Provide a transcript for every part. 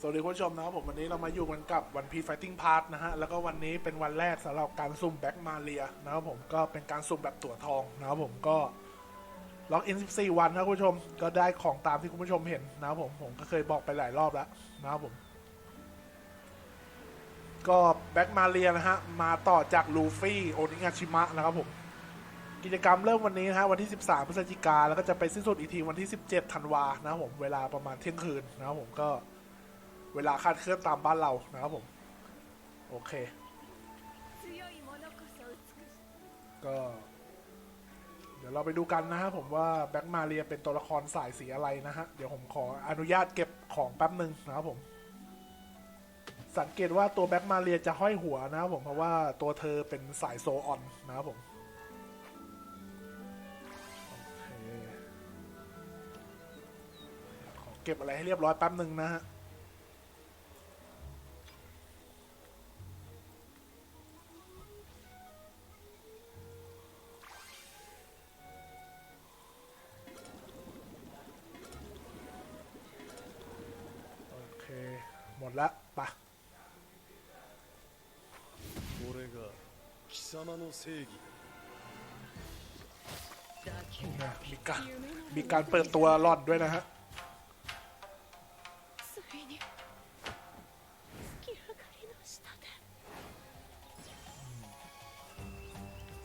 สวัสดีคุณผู้ชมนะครับผมวันนี้เรามาอยู่กันกับวันพี Fighting Pass นะฮะแล้วก็วันนี้เป็นวันแรกสำหรับการสุ่มแบ็กมาเรียนะครับผมก็เป็นการสุ่มแบบตั๋วทองนะครับผมก็ล็อกอิน 14 วันนะคุณผู้ชมก็ได้ของตามที่คุณผู้ชมเห็นนะครับผมผมก็เคยบอกไปหลายรอบแล้วนะครับผมก็แบ็กมาเรียนะฮะมาต่อจากลูฟี่โอนิงาชิมะนะครับผมกิจกรรมเริ่มวันนี้นะฮะวันที่ 13 พฤศจิกาแล้วก็จะไปสิ้นสุดอีกทีวันที่ 17 ธันวานะครับผมเวลาประมาณเที่ยงคืนนะครับผมก็ เวลาคาดเคลื่อนตามบ้านเรานะครับผม โอเค ก็ เดี๋ยวเราไปดูกันนะครับผมว่าแบ็กมาเรียเป็นตัวละครสายสีอะไรนะฮะ เดี๋ยวผมขออนุญาตเก็บของแป๊บหนึ่งนะครับผม สังเกตว่าตัวแบ็กมาเรียจะห้อยหัวนะครับผมเพราะว่าตัวเธอเป็นสายโซออนนะครับผมขอเก็บอะไรให้เรียบร้อยแป๊บหนึ่งนะฮะ หมดละปะ これが貴様の正義 เนี่ยมีการมีการเปิดตัวหล่อนด้วยนะฮะ ついに月明かりの下で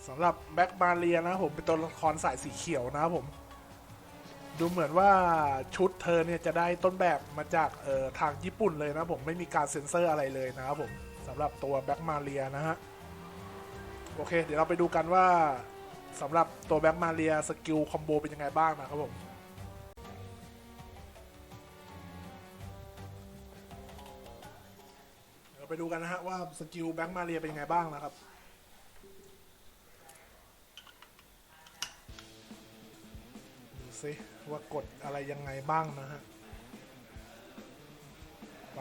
สำหรับแบ็กมาเรียนะครับผมเป็นตัวละครสายสีเขียวนะครับผม ดูเหมือนว่าชุดเธอเนี่ยจะได้ต้นแบบมาจากเอ่อทางญี่ปุ่นเลยนะผมไม่มีการเซ็นเซอร์อะไรเลยนะครับผมสำหรับตัวแบ็กมาเรียนะฮะโอเค เดี๋ยวเราไปดูกันว่าสำหรับตัวแบ็กมาเรียสกิลคอมโบเป็นยังไงบ้างนะครับผมเดี๋ยวเราไปดูกันนะฮะว่าสกิลแบ็กมาเรียเป็นยังไงบ้างนะครับ ซิว่ากดอะไรยังไงบ้างนะฮะไป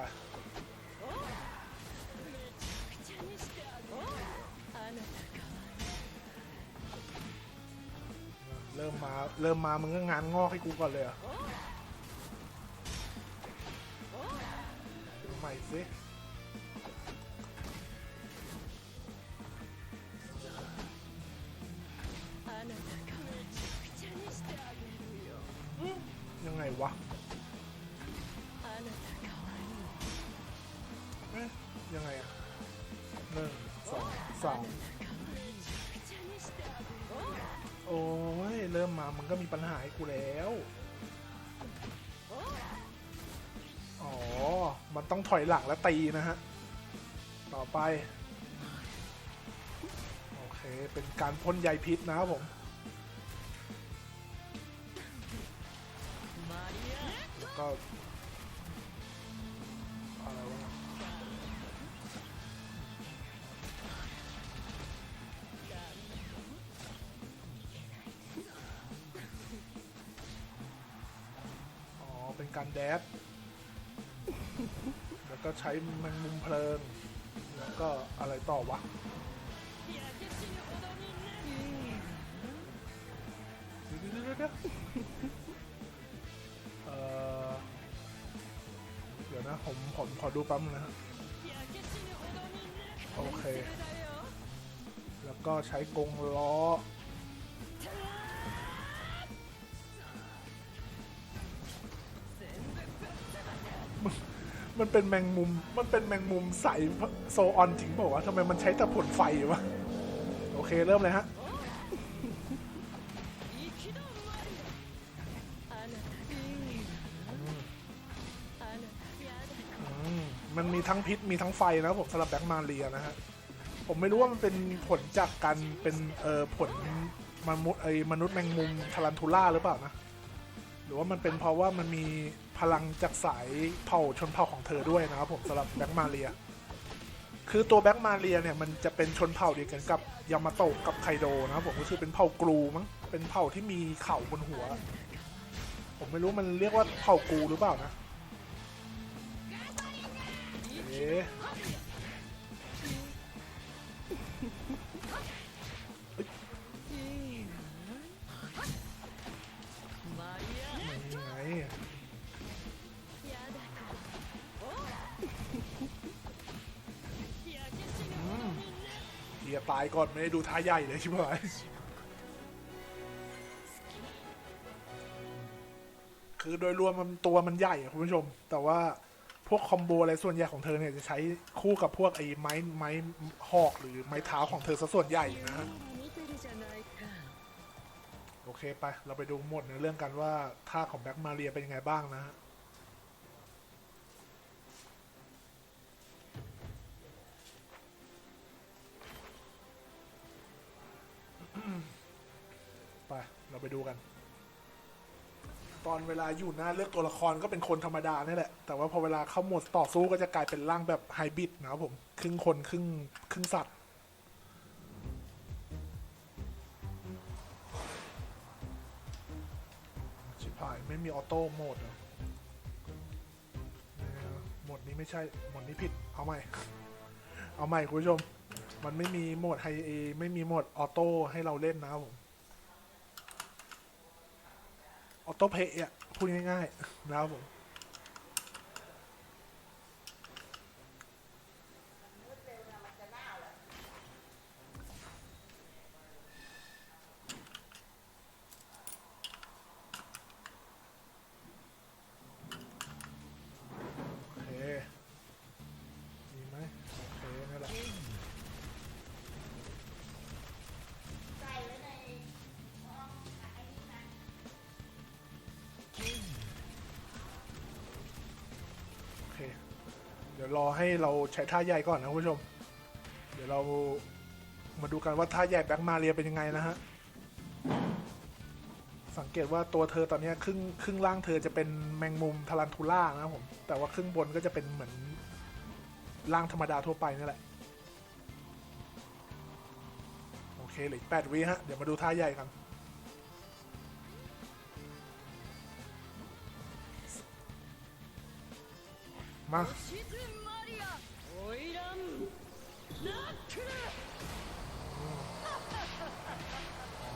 เริ่มมา เริ่มมามึงก็งานงอกให้กูก่อนเลยอะใหม่สิ มันก็มีปัญหาให้กูแล้ว อ๋อ มันต้องถอยหลังและตีนะฮะ ต่อไป โอเค เป็นการพ่นใยพิษนะครับผมก็ การแดดแล้วก็ใช้แมงมุมเพลิง แล้วก็อะไรต่อวะเดี๋ยวนะ ผมผมขอดูปั๊มนะฮะโอเค แล้วก็ใช้กงล้อ มันเป็นแมงมุม มันเป็นแมงมุมใสโซออนจริงอกว่าทำไมมันใช้แต่ผลไฟวะ โอเคเริ่มเลยฮะมันมีทั้งพิษมีทั้งไฟนะผมสำหรับแบ็กมาเรียนะฮะ ผมไม่รู้ว่ามันเป็นผลจากการเป็นเออผลมนุษย์ไอ้มนุษย์แมงมุมทารันทูล่าหรือเปล่านะ รือว่ามันเป็นเพราะว่ามันมีพลังจากสายเผ่าชนเผ่าของเธอด้วยนะครับผมสำหรับแบ็กมาเรีย คือตัวแบ็กมาเรียเนี่ยมันจะเป็นชนเผ่าเดียวกันกับยามาโตะกับไคโดนะครับผมก็คือเป็นเผ่ากรูมั้งเป็นเผ่าที่มีเข่าบนหัว ผมไม่รู้มันเรียกว่าเผ่ากรูหรือเปล่านะเอ๊ ตายก่อนไม่ได้ดูท่าใหญ่เลยใช่ไหายคือโดยรวมมันตัวมันใหญ่คุณผู้ชม แต่ว่าพวกคอมโบอะไรส่วนใหญ่ของเธอเนี่ยจะใช้คู่กับพวกไอ้ไม้ไม้หอกหรือไม้เท้าของเธอซะส่วนใหญ่นะโอเคไป เราไปดูหมดในเรื่องกันว่าท่าของแบ็คมาเรียเป็นยังไงบ้างนะฮะ ไปดูกัน ตอนเวลาอยู่หน้าเลือกตัวละครก็เป็นคนธรรมดานี่แหละ แต่ว่าพอเวลาเข้าโหมดต่อสู้ก็จะกลายเป็นร่างแบบไฮบริดนะครับผม ครึ่งคนครึ่งครึ่งสัตว์ชิบหายไม่มีออโต้โหมดเหรอเอ่อโหมดนี้ไม่ใช่โหมดนี้ผิด เอาใหม่ เอาใหม่คุณผู้ชม มันไม่มีโหมดไฮเอไม่มีโหมดออโต้ให้เราเล่นนะครับผม อโต้เพย์อะพูดง่ายๆนะครับผม รอให้เราใช้ท่าใหญ่ก่อนนะคุณผู้ชม เดี๋ยวเรามาดูกันว่าท่าใหญ่แบ็คมาเรียเป็นยังไงนะฮะ สังเกตว่าตัวเธอตอนนี้ครึ่งครึ่งล่างเธอจะเป็นแมงมุมทารันทูล่านะครับผม แต่ว่าครึ่งบนก็จะเป็นเหมือนร่างธรรมดาทั่วไปนี่แหละ โอเคเหลืออกแปดวิฮะ เดี๋ยวมาดูท่าใหญ่กันมา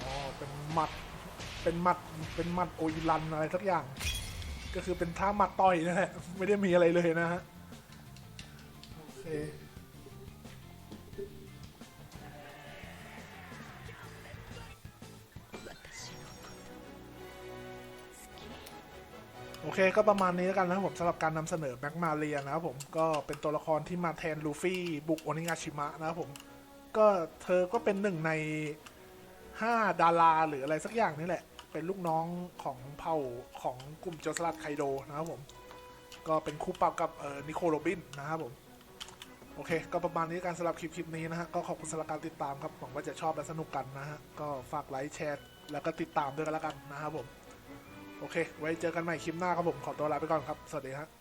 อ๋อเป็นหมัด เป็นหมัด เป็นหมัดโออิรันอะไรสักอย่าง ก็คือเป็นท่าหมัดต่อยนั่นแหละ ไม่ได้มีอะไรเลยนะฮะ โอเค โอเคก็ประมาณนี้แล้วกันนะครับผมสำหรับการนำเสนอแบ็กมาเรียนะครับผมก็เป็นตัวละครที่มาแทนลูฟี่บุกโอนิงาชิมะนะครับผมก็เธอก็เป็นหนึ่งในห้าดาราหรืออะไรสักอย่างนี่แหละ เป็นลูกน้องของเผ่าของกลุ่มโจรสลัดไคโดนะครับผม ก็เป็นคู่ปรับกับเอ่อนิโคลโรบินนะครับผม โอเค ก็ประมาณนี้การสำหรับคลิปคลิปนี้นะฮะก็ขอบคุณสำหรับการติดตามครับหวังว่าจะชอบและสนุกกันนะฮะก็ฝากไลค์แชร์แล้วก็ติดตามด้วยกันแล้วกันนะครับผม โอเค ไว้เจอกันใหม่คลิปหน้าครับผม ขอตัวลาไปก่อนครับ สวัสดีครับ